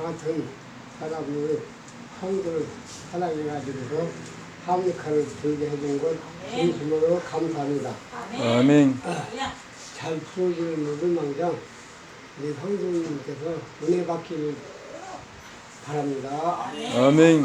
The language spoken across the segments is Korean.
저 같은 사람을 형들 하나님 가지고서 하모니카를 들게 해준 것 진심으로 감사합니다. 아멘. 잘 풀어주는 망정 우리 성도님께서 은혜 받기를 바랍니다. 아멘. 아멘.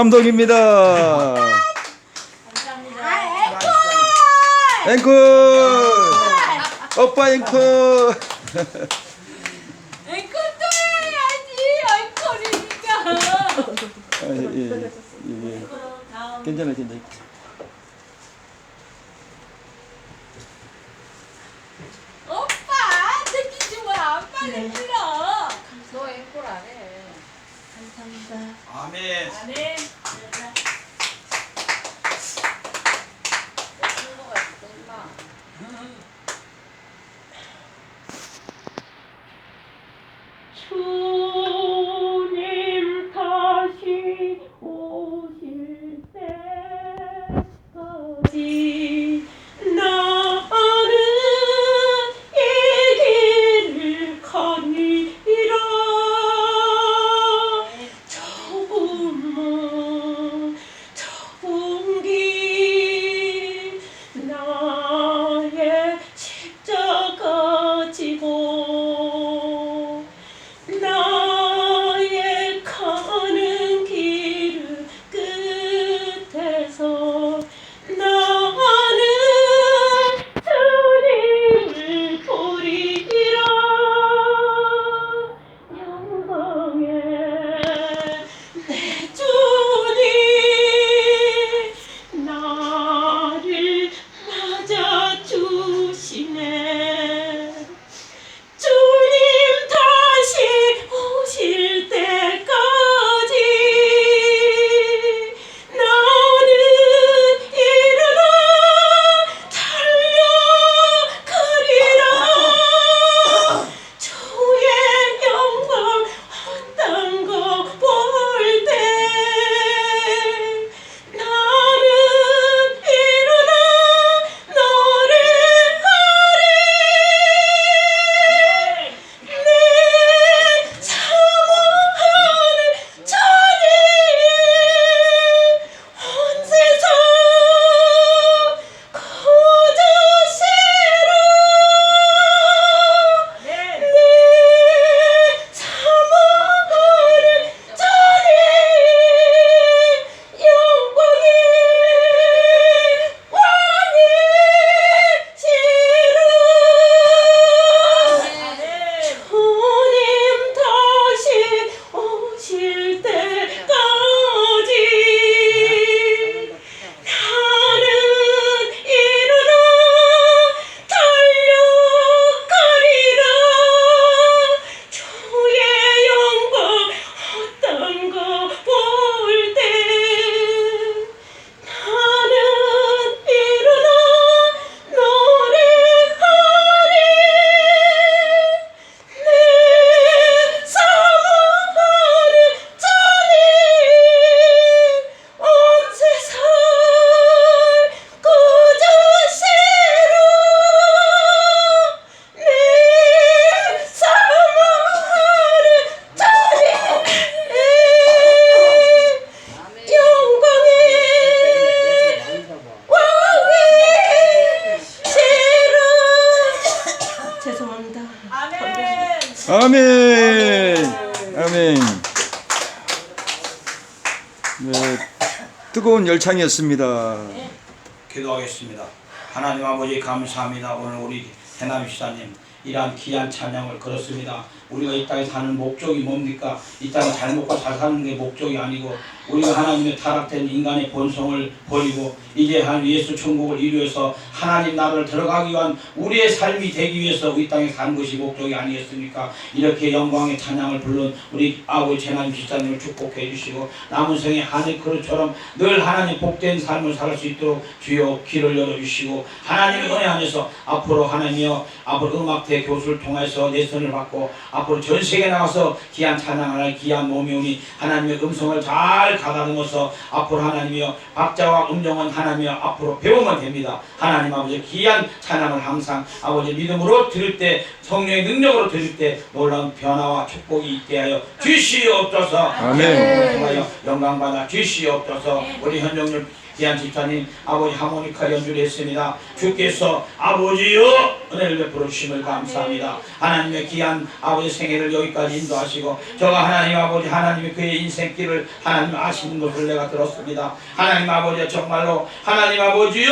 감동입니다. 앵콜. 오빠 앵콜. 앵콜도 해야지 앵콜이니까. 아, 예, 예, 예, 예. 괜찮아, 괜찮아. 오빠 느끼지 마. 빨리 들어. 너 앵콜 안 해. 아멘. 안해. 네, 뜨거운 열창이었습니다. 기도하겠습니다. 하나님 아버지 감사합니다. 오늘 우리 해남 시사님 이러한 귀한 찬양을 걸었습니다. 우리가 이 땅에 사는 목적이 뭡니까? 이 땅에 잘 먹고 잘 사는 게 목적이 아니고 우리가 하나님의 타락된 인간의 본성을 버리고 이제 한 예수 천국을 이루어서 하나님 나라를 들어가기 위한 우리의 삶이 되기 위해서 이 땅에 사는 것이 목적이 아니었습니까? 이렇게 영광의 찬양을 부른 우리 아버지 재난 기사님을 축복해 주시고 남은 생에 하늘 그릇처럼 늘 하나님 복된 삶을 살 수 있도록 주여 길을 열어 주시고 하나님의 은혜 안에서 앞으로 하나님이여 앞으로 음악 대 교수를 통해서 내선을 받고 앞으로 전 세계 나가서 귀한 찬양을 귀한 몸이 오니 하나님의 음성을 잘 가다듬어서 앞으로 하나님이여 박자와 음정은 하나님이여 앞으로 배우면 됩니다. 하나님 아버지 귀한 찬양을 항상 아버지 믿음으로 들을 때 성령의 능력으로 들을 때 놀라운 변화와 축복이 있게 하여 주시옵소서. 아멘. 통하여 영광 받아 주시옵소서. 우리 현정률 귀한 집사님 아버지 하모니카 연주를 했습니다. 주께서 아버지여 은혜를 베풀어 주심을 감사합니다. 하나님의 귀한 아버지 생애를 여기까지 인도하시고 저가 하나님 아버지 하나님이 그의 인생길을 하나님 아시는 것을 내가 들었습니다. 하나님 아버지 정말로 하나님 아버지여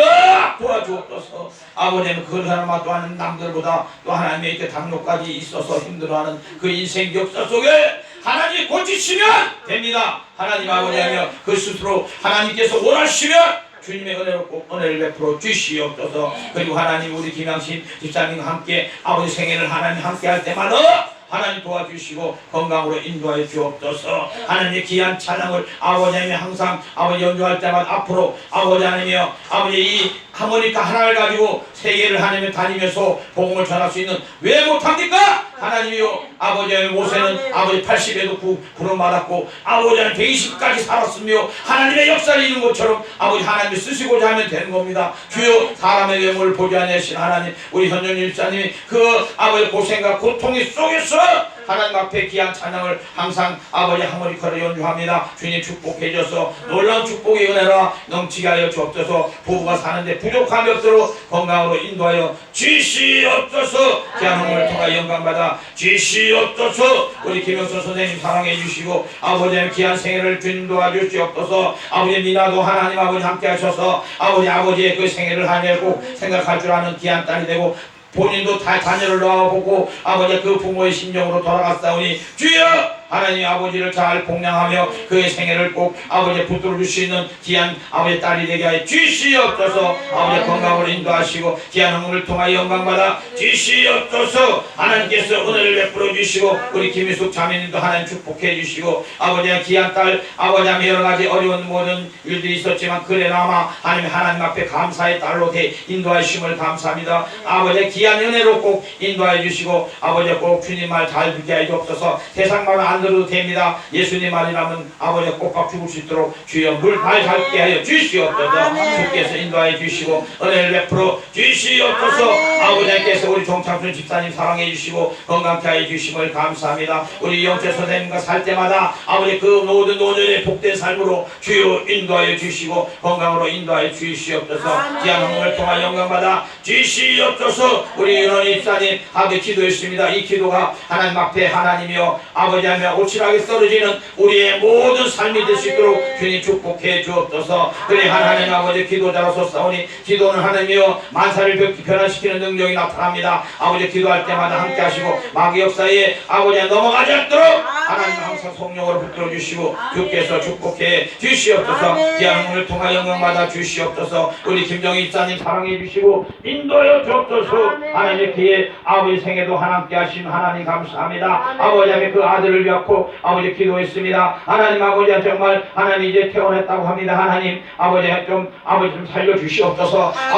도와주옵소서. 아버지는 그 사람과 또한 남들보다 또 하나님의 이렇게 당뇨까지 있어서 힘들어하는 그 인생 역사 속에 하나님이 고치시면 됩니다. 하나님 아버지하며 그 스스로 하나님께서 원하시면 주님의 은혜로 꼭 은혜를 베풀어 주시옵소서. 그리고 하나님 우리 김양신 집사님과 함께 아버지 생애를 하나님 함께 할 때마다 하나님 도와주시고 건강으로 인도하여 주옵소서. 하나님의 귀한 찬양을 아버지 하나님 항상 아버지 연주할 때마다 앞으로 아버지 하나님이여 아버지 이 하모니카 하나를 가지고 세계를 하나님 다니면서 복음을 전할 수 있는 왜 못합니까? 하나님이요. 아버지 모세는 아버지 80에도 구, 구름 받았고 아버지 하나님 120까지 살았으며 하나님의 역사를 이룬 것처럼 아버지 하나님이 쓰시고자 하면 되는 겁니다. 주요 사람의 외모를 보지 않으신 하나님 우리 현정일 집사님이 그 아버지 고생과 고통의 속에서 하나님 앞에 귀한 찬양을 항상 아버지 하모니카를 연주합니다. 주님 축복해 줘서 놀라운 축복의 은혜라 넘치게 하여 주옵소서. 부부가 사는데 부족함이 없도록 건강으로 인도하여 주시옵소서. 기한홍을 통하 영광받아 주시옵소서. 우리 김영선 선생님 사랑해 주시고 아버지의 귀한 생애를 주님 도와주시옵소서. 아버지 미나도 하나님 아버지 함께 하셔서 아버지 아버지의 그 생애를 꼭 생각할 줄 아는 귀한 딸이 되고 본인도 다 자녀를 낳아보고 아버지 그 부모의 심정으로 돌아갔사오니 주여 하나님 아버지를 잘 복양하며 그의 생애를 꼭 아버지 붙들어 줄수 있는 귀한 아버지 딸이 되게 하여 주시옵소서. 아버지 건강으로 인도하시고 귀한 흥을 통하여 영광받아 주시옵소서. 하나님께서 은혜를 베풀어 주시고 우리 김희숙 자매님도 하나님 축복해 주시고 아버지의 귀한 딸 아버지 하며 여러 가지 어려운 모든 일들이 있었지만 그래나마 하나님 하나님 앞에 감사의 딸로 돼 인도하심을 감사합니다. 아버지의 귀한 은혜로 꼭 인도해 주시고 아버지 꼭 주님 말 잘 듣게 해 주옵소서. 세상 말은 안 들어도 됩니다. 예수님 말이라면 아버지 꼭박 죽을 수 있도록 주여 물말잘 듣게 하여 주시옵소서. 주께서 인도해 주시고 은혜를 베풀어 주시옵소서. 아버지께서 우리 종창순 집사님 사랑해 주시고 건강케 하여 주심을 감사합니다. 우리 영재 선생님과 살 때마다 아버지 그 모든 노년의 복된 삶으로 주여 인도하여 주시고 건강으로 인도하여 주시옵소서. 귀한 흥을 통하 영광받아 주시옵소서. 우리 윤원희 집사님 하게 기도했습니다. 이 기도가 하나님 앞에 하나님이여 아버지 하며 오칠하게 떨어지는 우리의 모든 삶이 될 수 있도록 주님 축복해 주옵소서. 그래 하나님 아버지 기도자로서 싸우니 기도는 하나님이여 만사를 변- 변화시키는 능력이 나타납니다. 아버지 기도할 때마다 함께 하시고 마귀 역사에 아버지 넘어가지 않도록 하나님 항상 성령으로 붙들어 주시고 주께서 축복해 주시옵소서. 귀한 문을 통하 영광받아 주시옵소서. 우리 김정희 집사님 사랑해 주시고 인도하여 주옵소서. 하나님의 기회 아버지 생애도 하나님께 하신 하나님 감사합니다. 아버지 하나님 그 아들을 위하 고 아버지 기도했습니다. 하나님 아버지 정말 하나님 이제 퇴원했다고 합니다. 하나님 아버지 좀 아버지 좀 살려 주시옵소서